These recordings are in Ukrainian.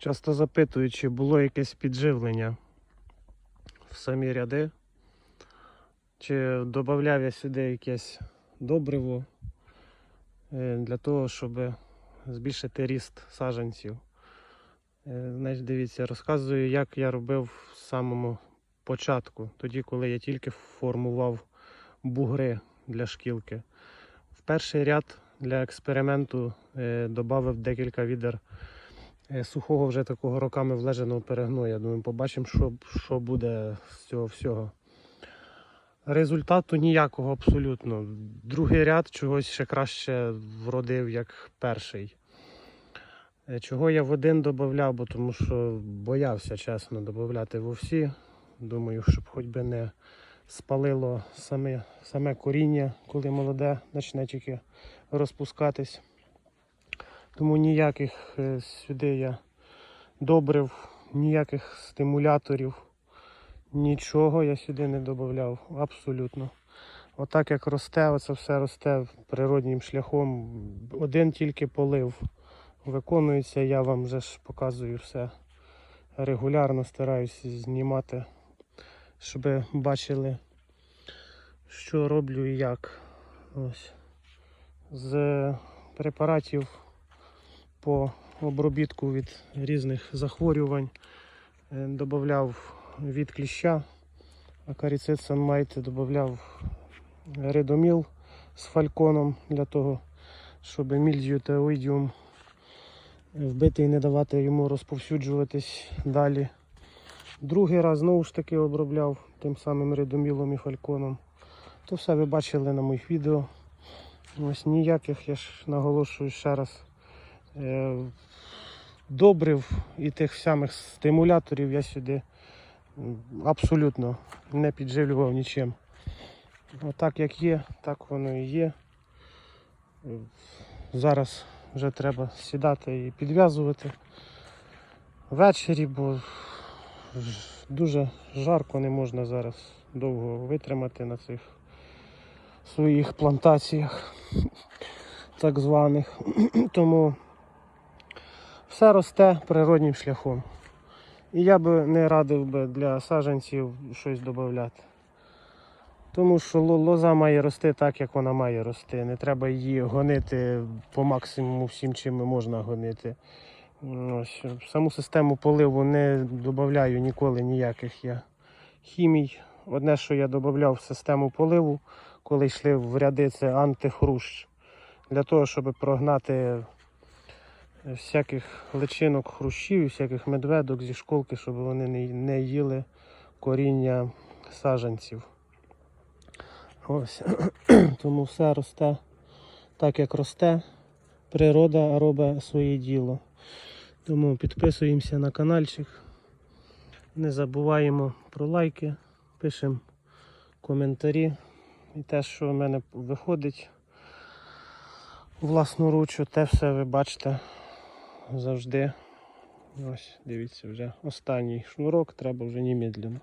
Часто запитують, чи було якесь підживлення в самі ряди, чи додавав я сюди якесь добриво е, для того, щоб збільшити ріст саджанців. Е, Значить, дивіться, розказую, як я робив в самому початку, тоді, коли я тільки формував бугри для шкілки. В перший ряд для експерименту е, додав декілька відер сухого вже такого роками влеженого перегною. Я думаю, побачимо, що, що буде з цього всього. Результату ніякого абсолютно. Другий ряд чогось ще краще вродив, як перший. Е, Чого я в один додавав, бо тому що боявся чесно додати в всі. Думаю, щоб хоч би не спалило саме, саме коріння, коли молоде почне тільки розпускатись. Тому ніяких е, сюди я добрив, ніяких стимуляторів, нічого я сюди не додавав. Абсолютно. Отак як росте, оце все росте природнім шляхом. Один тільки полив виконується, я вам вже ж показую все регулярно, стараюся знімати, щоб бачили, що роблю і як. Ось. З препаратів по обробітку від різних захворювань е, додавав від кліща, акаріцид санмайт додавав редоміл з фальконом для того, щоб мільдію та оїдіум вбити і не давати йому розповсюджуватись далі. Другий раз знову ж таки обробляв тим самим редомілом і фальконом. То все ви бачили на моїх відео. Ось ніяких, я ж наголошую ще раз. Е, добрив і тих самих стимуляторів я сюди абсолютно не підживлював нічим. Отак як є, так воно і є. Зараз вже треба сідати і підв'язувати ввечері, бо дуже жарко не можна зараз довго витримати на цих своїх плантаціях, так званих. Тому все росте природнім шляхом. І я би не радив би для саджанців щось додати. Тому що лоза має рости так, як вона має рости. Не треба її гонити по максимуму всім, чим можна гонити. Ось. Саму систему поливу не додаю ніколи ніяких я хімій. Одне, що я додавав в систему поливу, коли йшли в ряди, це антихрущ. Для того, щоб прогнати всяких личинок хрущів, всяких медведок зі школки, щоб вони не, їли коріння саджанців. Ось. Тому все росте так, як росте. Природа робить своє діло. Тому підписуємося на каналчик. Не забуваємо про лайки, пишемо коментарі. І те, що в мене виходить власноруч, те все ви бачите завжди. Ось, дивіться, вже останній шнурок, треба вже немедленно.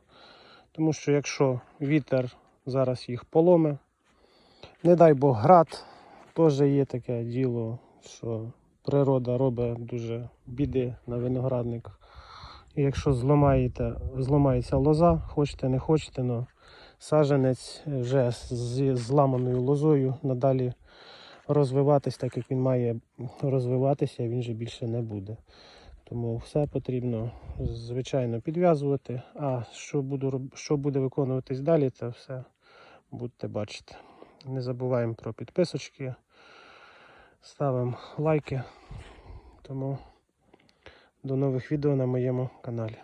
Тому що якщо вітер зараз їх поломе, не дай Бог град, теж є таке діло, що природа робить дуже біди на виноградниках. І якщо зламаєте, зламається лоза, хочете, не хочете, але саджанець вже з зламаною лозою надалі розвиватись так, як він має розвиватися, він же більше не буде. Тому все потрібно, звичайно, підв'язувати. А що, буду, що буде виконуватись далі, це все будете бачити. Не забуваємо про підписочки, ставимо лайки. Тому до нових відео на моєму каналі.